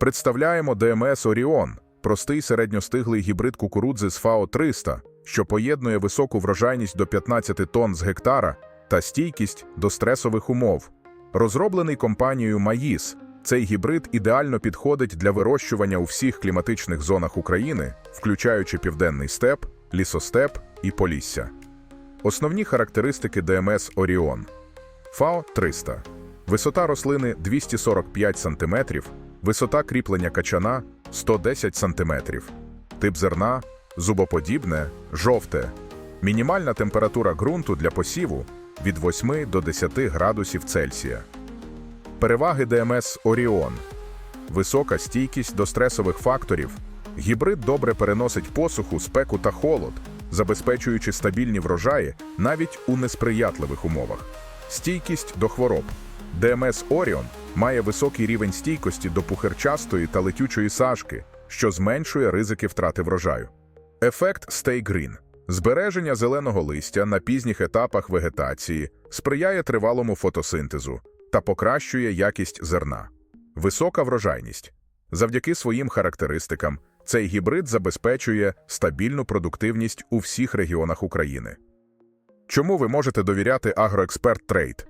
Представляємо ДМС Оріон, простий середньостиглий гібрид кукурудзи з ФАО 300, що поєднує високу врожайність до 15 тонн з гектара та стійкість до стресових умов. Розроблений компанією Маїс, цей гібрид ідеально підходить для вирощування у всіх кліматичних зонах України, включаючи південний степ, лісостеп і полісся. Основні характеристики ДМС Оріон. ФАО 300. Висота рослини 245 см, висота кріплення качана 110 см. Тип зерна зубоподібне, жовте. Мінімальна температура ґрунту для посіву від 8 до 10 градусів Цельсія. Переваги ДМС Оріон. Висока стійкість до стресових факторів. Гібрид добре переносить посуху, спеку та холод, забезпечуючи стабільні врожаї навіть у несприятливих умовах. Стійкість до хвороб. ДМС Оріон має високий рівень стійкості до пухирчастої та летючої сажки, що зменшує ризики втрати врожаю. Ефект Stay Green. Збереження зеленого листя на пізніх етапах вегетації сприяє тривалому фотосинтезу та покращує якість зерна. Висока врожайність. Завдяки своїм характеристикам цей гібрид забезпечує стабільну продуктивність у всіх регіонах України. Чому ви можете довіряти Агроексперт Трейд?